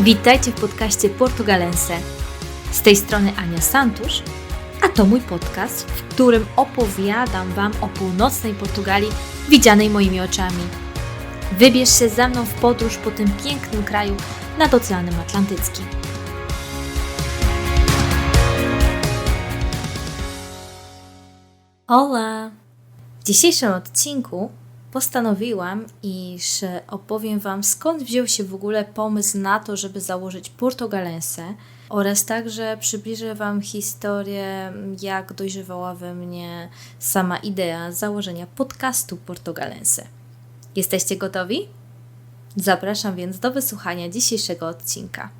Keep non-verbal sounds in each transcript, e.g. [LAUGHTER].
Witajcie w podcaście Portugalense. Z tej strony Ania Santusz, a to mój podcast, w którym opowiadam Wam o północnej Portugalii widzianej moimi oczami. Wybierz się ze mną w podróż po tym pięknym kraju nad Oceanem Atlantyckim. Hola! W dzisiejszym odcinku postanowiłam, iż opowiem Wam skąd wziął się w ogóle pomysł na to, żeby założyć Portugalensę oraz także przybliżę Wam historię, jak dojrzewała we mnie sama idea założenia podcastu Portugalensy. Jesteście gotowi? Zapraszam więc do wysłuchania dzisiejszego odcinka.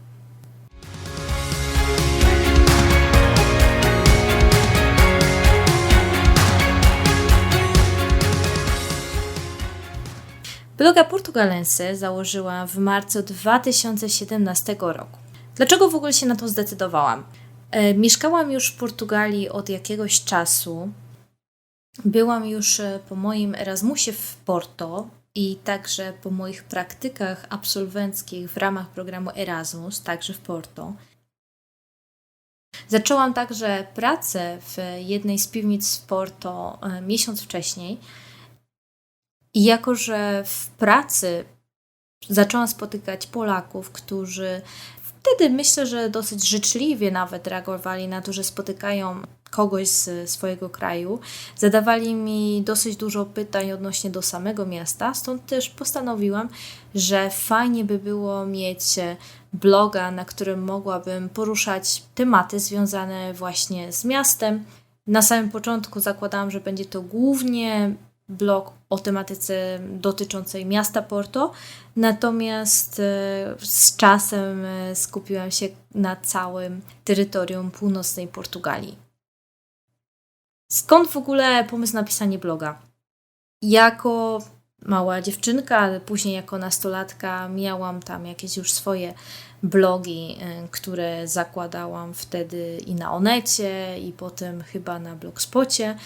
Bloga Portugalense założyłam w marcu 2017 roku. Dlaczego w ogóle się na to zdecydowałam? E, mieszkałam już w Portugalii od jakiegoś czasu. Byłam już e, po moim Erasmusie w Porto i także po moich praktykach absolwenckich w ramach programu Erasmus, także w Porto. Zaczęłam także pracę w jednej z piwnic w Porto e, miesiąc wcześniej i jako, że w pracy zaczęłam spotykać Polaków, którzy wtedy myślę, że dosyć życzliwie nawet reagowali na to, że spotykają kogoś z swojego kraju. Zadawali mi dosyć dużo pytań odnośnie do samego miasta, stąd też postanowiłam, że fajnie by było mieć bloga, na którym mogłabym poruszać tematy związane właśnie z miastem. Na samym początku zakładałam, że będzie to głównie blog o tematyce dotyczącej miasta Porto, natomiast e, z czasem e, skupiłam się na całym terytorium północnej Portugalii. Skąd w ogóle pomysł na pisanie bloga? Jako mała dziewczynka, później jako nastolatka miałam tam jakieś już swoje blogi, e, które zakładałam wtedy i na Onecie, i potem chyba na Blogspocie.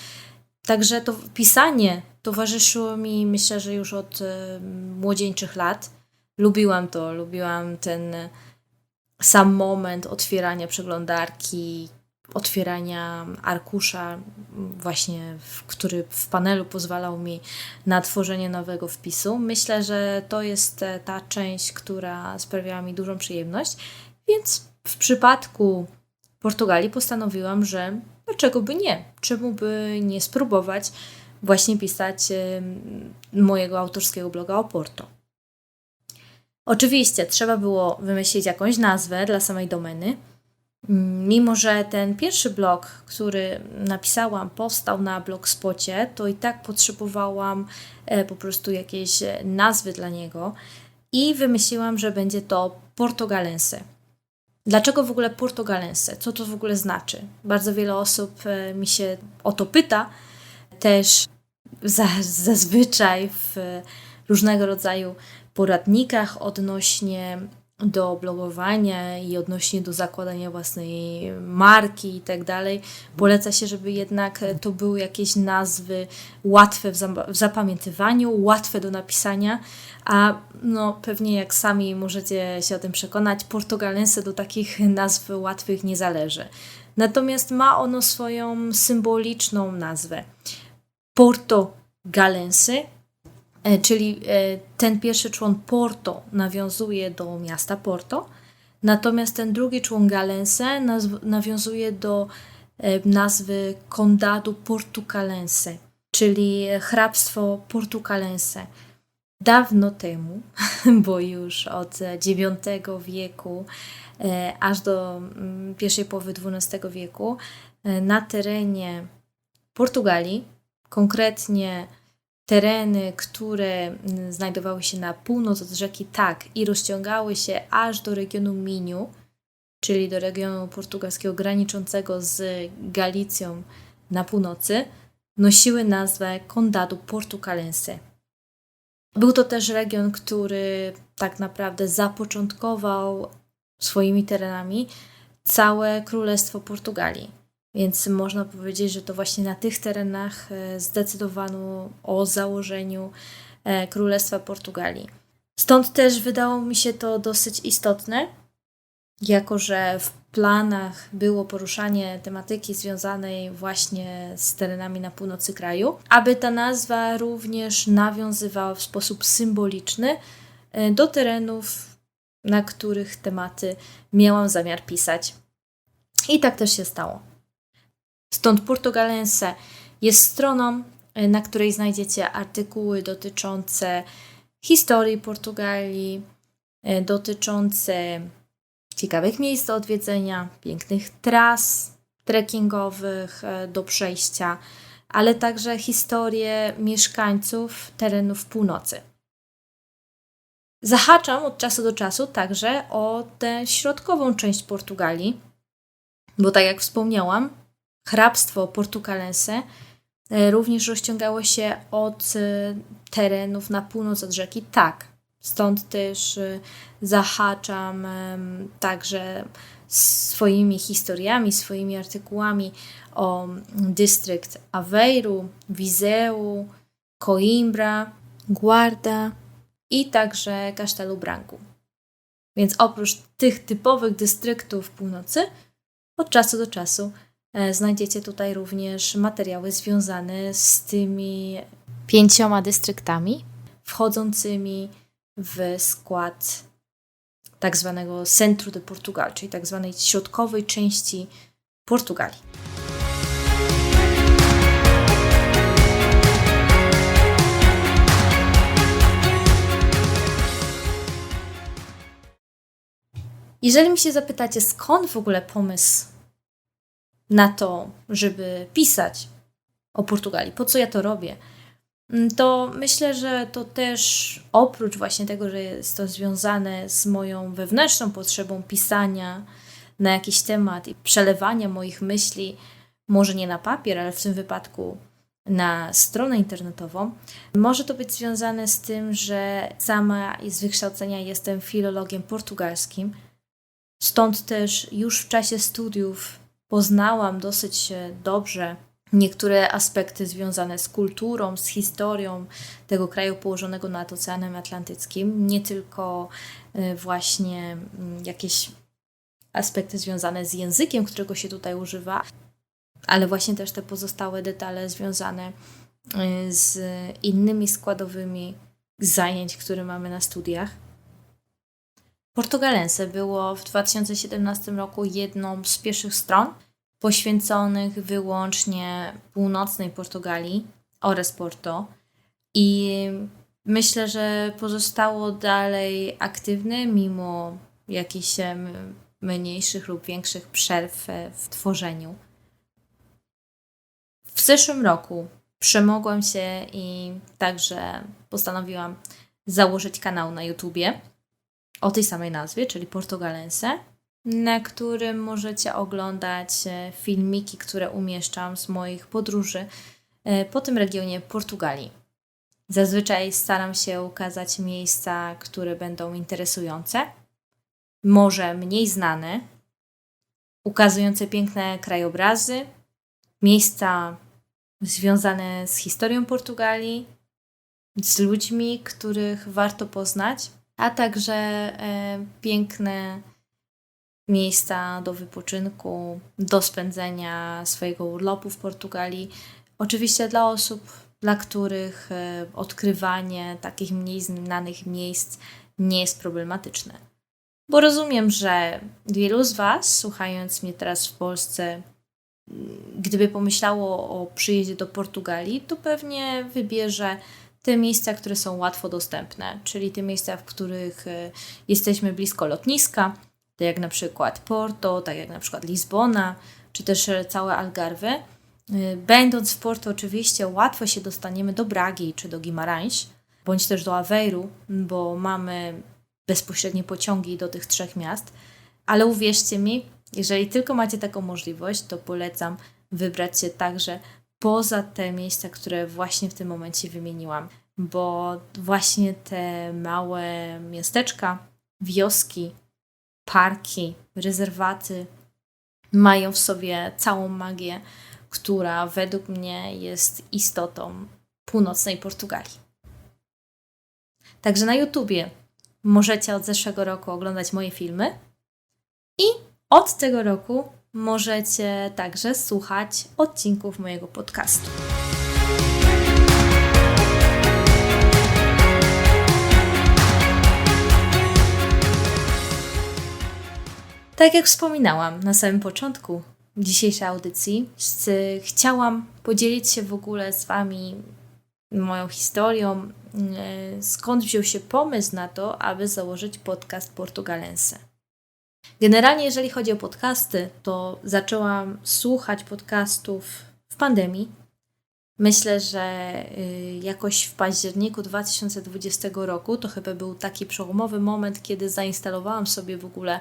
Także to pisanie towarzyszyło mi, myślę, że już od e, młodzieńczych lat. Lubiłam to, lubiłam ten sam moment otwierania przeglądarki, otwierania arkusza, właśnie, w, który w panelu pozwalał mi na tworzenie nowego wpisu. Myślę, że to jest e, ta część, która sprawiała mi dużą przyjemność, więc w przypadku Portugalii postanowiłam, że dlaczego by nie? Czemu by nie spróbować właśnie pisać mojego autorskiego bloga o Porto? Oczywiście trzeba było wymyślić jakąś nazwę dla samej domeny. Mimo, że ten pierwszy blog, który napisałam, powstał na blogspocie, to i tak potrzebowałam e, po prostu jakiejś nazwy dla niego i wymyśliłam, że będzie to Portugalense. Dlaczego w ogóle Portugalense? Co to w ogóle znaczy? Bardzo wiele osób e, mi się o to pyta. Też zazwyczaj w różnego rodzaju poradnikach odnośnie do blogowania i odnośnie do zakładania własnej marki i tak dalej. Poleca się, żeby jednak to były jakieś nazwy łatwe w, zapamiętywaniu, łatwe do napisania, a no pewnie jak sami możecie się o tym przekonać, portugalense do takich nazw łatwych nie zależy. Natomiast ma ono swoją symboliczną nazwę. Porto Galense E, czyli e, ten pierwszy człon Porto nawiązuje do miasta Porto, natomiast ten drugi człon Galense nawiązuje do e, nazwy Condado Portucalense, czyli hrabstwo Portucalense. Dawno temu, [LAUGHS] bo już od IX wieku aż do mm, pierwszej połowy XII wieku, na terenie Portugalii, konkretnie tereny, które mm, znajdowały się na północ od rzeki Tak i rozciągały się aż do regionu Miniu, czyli do regionu portugalskiego graniczącego z Galicją na północy, nosiły nazwę Condado Portucalense. Był to też region, który tak naprawdę zapoczątkował swoimi terenami całe Królestwo Portugalii. Więc można powiedzieć, że to właśnie na tych terenach e, zdecydowano o założeniu e, Królestwa Portugalii. Stąd też wydało mi się to dosyć istotne, jako że w planach było poruszanie tematyki związanej właśnie z terenami na północy kraju, aby ta nazwa również nawiązywała w sposób symboliczny e, do terenów, na których tematy miałam zamiar pisać. I tak też się stało. Stąd Portugalense jest stroną, e, na której znajdziecie artykuły dotyczące historii Portugalii, e, dotyczące ciekawych miejsc do odwiedzenia, pięknych tras trekkingowych e, do przejścia, ale także historię mieszkańców terenów północy. Zahaczam od czasu do czasu także o tę środkową część Portugalii, bo tak jak wspomniałam, hrabstwo portugalense e, również rozciągało się od e, terenów na północ od rzeki Tak. Stąd też y, zahaczam także swoimi historiami, swoimi artykułami o dystrykt Aveiro, Viseu, Coimbra, Guarda i także Castelo Branco. Więc oprócz tych typowych dystryktów północy, od czasu do czasu e, znajdziecie tutaj również materiały związane z tymi pięcioma dystryktami wchodzącymi w skład tak zwanego Centro de Portugal, czyli tak zwanej środkowej części Portugalii. Jeżeli mi się zapytacie, skąd w ogóle pomysł na to, żeby pisać o Portugalii, po co ja to robię, Mm, to myślę, że to też oprócz właśnie tego, że jest to związane z moją wewnętrzną potrzebą pisania na jakiś temat i przelewania moich myśli, może nie na papier, ale w tym wypadku na stronę internetową, może to być związane z tym, że sama z wykształcenia jestem filologiem portugalskim. Stąd też już w czasie studiów poznałam dosyć dobrze niektóre aspekty związane z kulturą, z historią tego kraju położonego nad Oceanem Atlantyckim, nie tylko y, właśnie mm, jakieś aspekty związane z językiem, którego się tutaj używa, ale właśnie też te pozostałe detale związane y, z innymi składowymi zajęć, które mamy na studiach. Portugalense było w 2017 roku jedną z pierwszych stron, poświęconych wyłącznie północnej Portugalii oraz Porto. I myślę, że pozostało dalej aktywne mimo jakichś mniejszych lub większych przerw w tworzeniu. W zeszłym roku przemogłam się i także postanowiłam założyć kanał na YouTubie o tej samej nazwie, czyli Portugalense na którym możecie oglądać e, filmiki, które umieszczam z moich podróży e, po tym regionie Portugalii. Zazwyczaj staram się ukazać miejsca, które będą interesujące, może mniej znane, ukazujące piękne krajobrazy, miejsca związane z historią Portugalii, z ludźmi, których warto poznać, a także e, piękne miejsca do wypoczynku, do spędzenia swojego urlopu w Portugalii. Oczywiście dla osób, dla których e, odkrywanie takich mniej znanych miejsc nie jest problematyczne. Bo rozumiem, że wielu z Was, słuchając mnie teraz w Polsce, gdyby pomyślało o przyjeździe do Portugalii, to pewnie wybierze te miejsca, które są łatwo dostępne, czyli te miejsca, w których e, jesteśmy blisko lotniska, tak jak na przykład Porto, tak jak na przykład Lizbona, czy też całe Algarve. Y, będąc w Porto, oczywiście łatwo się dostaniemy do Bragi czy do Guimarães, bądź też do Aveiru, bo mamy bezpośrednie pociągi do tych trzech miast. Ale uwierzcie mi, jeżeli tylko macie taką możliwość, to polecam wybrać się także poza te miejsca, które właśnie w tym momencie wymieniłam, bo właśnie te małe miasteczka, wioski, parki, rezerwaty mają w sobie całą magię, która według mnie jest istotą północnej Portugalii. Także na YouTubie możecie od zeszłego roku oglądać moje filmy, I od tego roku możecie także słuchać odcinków mojego podcastu. Tak jak wspominałam na samym początku dzisiejszej audycji, chciałam podzielić się w ogóle z Wami moją historią, e, skąd wziął się pomysł na to, aby założyć podcast Portugalense. Generalnie, jeżeli chodzi o podcasty, to zaczęłam słuchać podcastów w pandemii. Myślę, że y, jakoś w październiku 2020 roku to chyba był taki przełomowy moment, kiedy zainstalowałam sobie w ogóle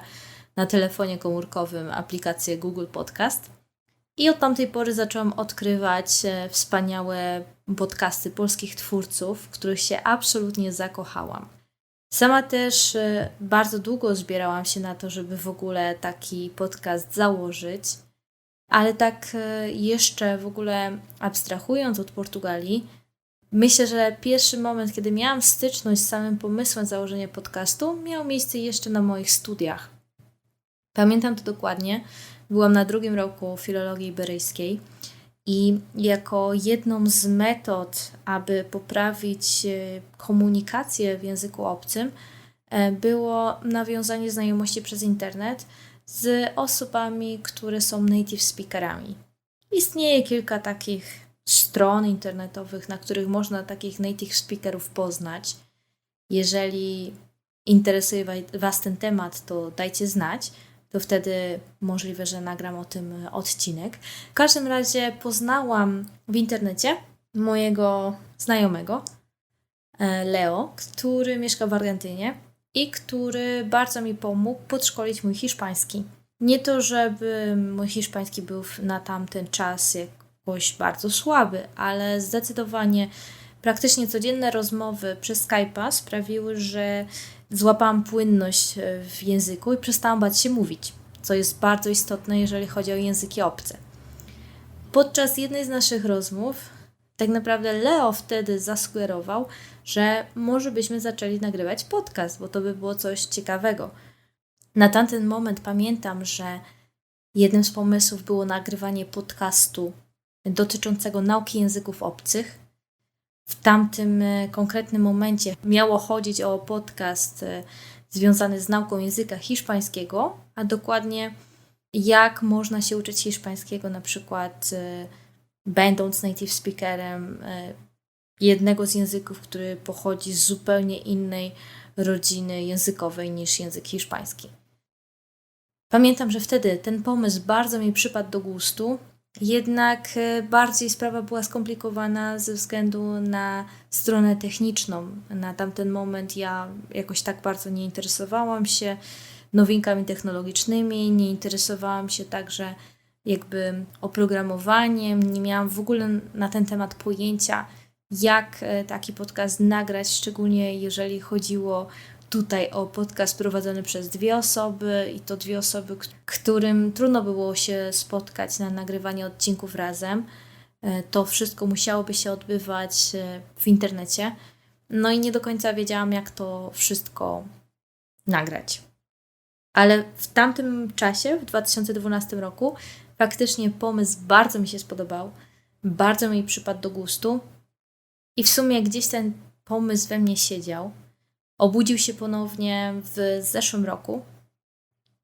na telefonie komórkowym aplikację Google Podcast. I od tamtej pory zaczęłam odkrywać e, wspaniałe podcasty polskich twórców, w których się absolutnie zakochałam. Sama też e, bardzo długo zbierałam się na to, żeby w ogóle taki podcast założyć, ale tak e, jeszcze w ogóle abstrahując od Portugalii, myślę, że pierwszy moment, kiedy miałam styczność z samym pomysłem założenia podcastu, miał miejsce jeszcze na moich studiach. Pamiętam to dokładnie. Byłam na drugim roku filologii iberyjskiej i jako jedną z metod, aby poprawić e, komunikację w języku obcym, e, było nawiązanie znajomości przez internet z osobami, które są native speakerami. Istnieje kilka takich stron internetowych, na których można takich native speakerów poznać. Jeżeli interesuje Was ten temat, to dajcie znać to wtedy możliwe, że nagram o tym odcinek. W każdym razie poznałam w internecie mojego znajomego, e, Leo, który mieszka w Argentynie i który bardzo mi pomógł podszkolić mój hiszpański. Nie to, żeby mój hiszpański był na tamten czas jakoś bardzo słaby, ale zdecydowanie praktycznie codzienne rozmowy przez Skype'a sprawiły, że złapałam płynność e, w języku i przestałam bać się mówić, co jest bardzo istotne, jeżeli chodzi o języki obce. Podczas jednej z naszych rozmów, tak naprawdę Leo wtedy zasugerował, że może byśmy zaczęli nagrywać podcast, bo to by było coś ciekawego. Na tamten moment pamiętam, że jednym z pomysłów było nagrywanie podcastu dotyczącego nauki języków obcych w tamtym e, konkretnym momencie miało chodzić o podcast e, związany z nauką języka hiszpańskiego, a dokładnie jak można się uczyć hiszpańskiego, na przykład e, będąc native speakerem jednego z języków, który pochodzi z zupełnie innej rodziny językowej niż język hiszpański. Pamiętam, że wtedy ten pomysł bardzo mi przypadł do gustu jednak e, bardziej sprawa była skomplikowana ze względu na stronę techniczną. Na tamten moment ja jakoś tak bardzo nie interesowałam się nowinkami technologicznymi, nie interesowałam się także jakby oprogramowaniem, nie miałam w ogóle na ten temat pojęcia, jak e, taki podcast nagrać, szczególnie jeżeli chodziło tutaj o podcast prowadzony przez dwie osoby i to dwie osoby, którym trudno było się spotkać na nagrywanie odcinków razem. E, to wszystko musiałoby się odbywać e, w internecie. No i nie do końca wiedziałam, jak to wszystko nagrać. Ale w tamtym czasie, w 2012 roku, faktycznie pomysł bardzo mi się spodobał, bardzo mi przypadł do gustu i w sumie gdzieś ten pomysł we mnie siedział. Obudził się ponownie w zeszłym roku.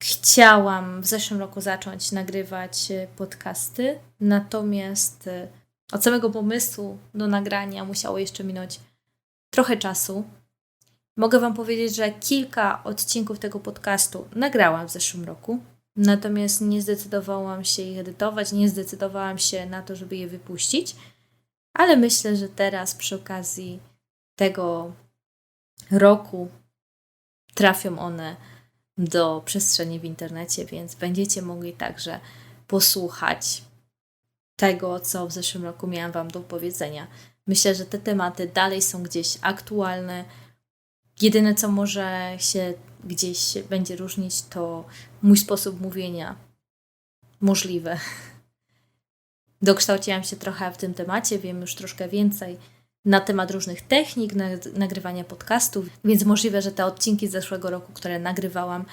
Chciałam w zeszłym roku zacząć nagrywać e, podcasty, natomiast e, od samego pomysłu do nagrania musiało jeszcze minąć trochę czasu. Mogę Wam powiedzieć, że kilka odcinków tego podcastu nagrałam w zeszłym roku, natomiast nie zdecydowałam się ich edytować, nie zdecydowałam się na to, żeby je wypuścić, ale myślę, że teraz przy okazji tego roku trafią one do przestrzeni w internecie, więc będziecie mogli także posłuchać tego, co w zeszłym roku miałam Wam do powiedzenia. Myślę, że te tematy dalej są gdzieś aktualne. Jedyne, co może się gdzieś będzie różnić, to mój sposób mówienia. Możliwe. Dokształciłam się trochę w tym temacie, wiem już troszkę więcej na temat różnych technik nagrywania podcastów, więc możliwe, że te odcinki z zeszłego roku, które nagrywałam,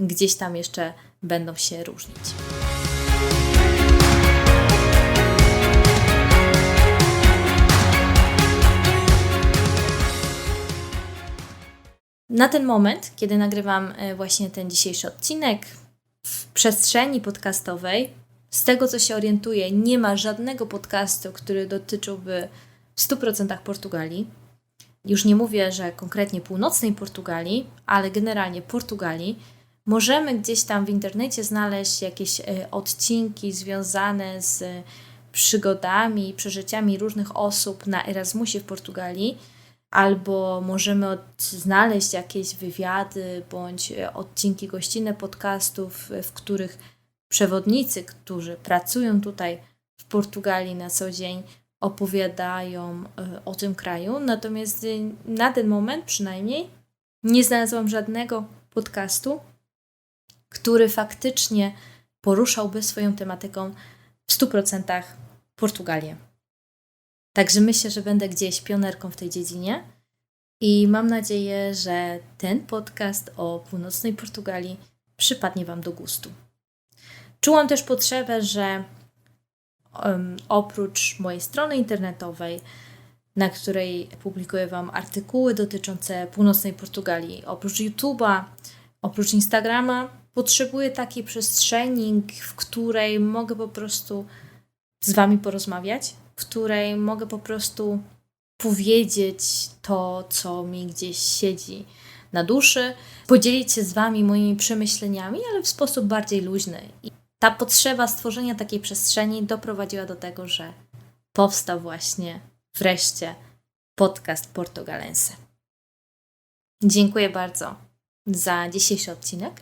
gdzieś tam jeszcze będą się różnić. Na ten moment, kiedy nagrywam e, właśnie ten dzisiejszy odcinek, w przestrzeni podcastowej, z tego co się orientuję, nie ma żadnego podcastu, który dotyczyłby w 100% Portugalii. Już nie mówię, że konkretnie północnej Portugalii, ale generalnie Portugalii. Możemy gdzieś tam w internecie znaleźć jakieś e, odcinki związane z przygodami i przeżyciami różnych osób na Erasmusie w Portugalii albo możemy znaleźć jakieś wywiady bądź e, odcinki gościnne podcastów, w których przewodnicy, którzy pracują tutaj w Portugalii na co dzień, opowiadają e, o tym kraju. Natomiast e, na ten moment przynajmniej nie znalazłam żadnego podcastu, który faktycznie poruszałby swoją tematyką w 100% Portugalię. Także myślę, że będę gdzieś pionerką w tej dziedzinie i mam nadzieję, że ten podcast o północnej Portugalii przypadnie Wam do gustu. Czułam też potrzebę, że um, oprócz mojej strony internetowej, na której publikuję Wam artykuły dotyczące północnej Portugalii, oprócz YouTube'a, oprócz Instagrama, potrzebuję takiej przestrzeni, w której mogę po prostu z Wami porozmawiać, w której mogę po prostu powiedzieć to, co mi gdzieś siedzi na duszy, podzielić się z Wami moimi przemyśleniami, ale w sposób bardziej luźny. Ta potrzeba stworzenia takiej przestrzeni doprowadziła do tego, że powstał właśnie wreszcie podcast Portugalense. Dziękuję bardzo za dzisiejszy odcinek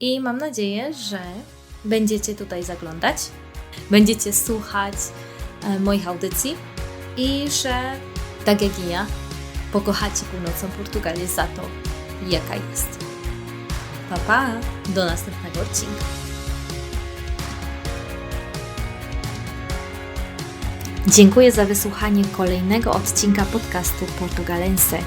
i mam nadzieję, że będziecie tutaj zaglądać, będziecie słuchać E, moich audycji i że, tak jak i ja, pokochacie północną Portugalię za to, jaka jest. Pa, pa! Do następnego odcinka. Dziękuję za wysłuchanie kolejnego odcinka podcastu Portugalense.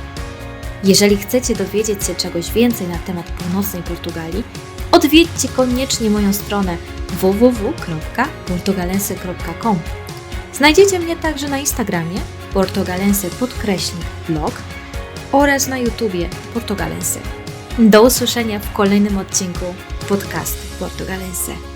Jeżeli chcecie dowiedzieć się czegoś więcej na temat północnej Portugalii, odwiedźcie koniecznie moją stronę www.portugalense.com Znajdziecie mnie także na Instagramie portugalense podkreśnik blog oraz na YouTubie portugalense. Do usłyszenia w kolejnym odcinku podcastu Portugalense.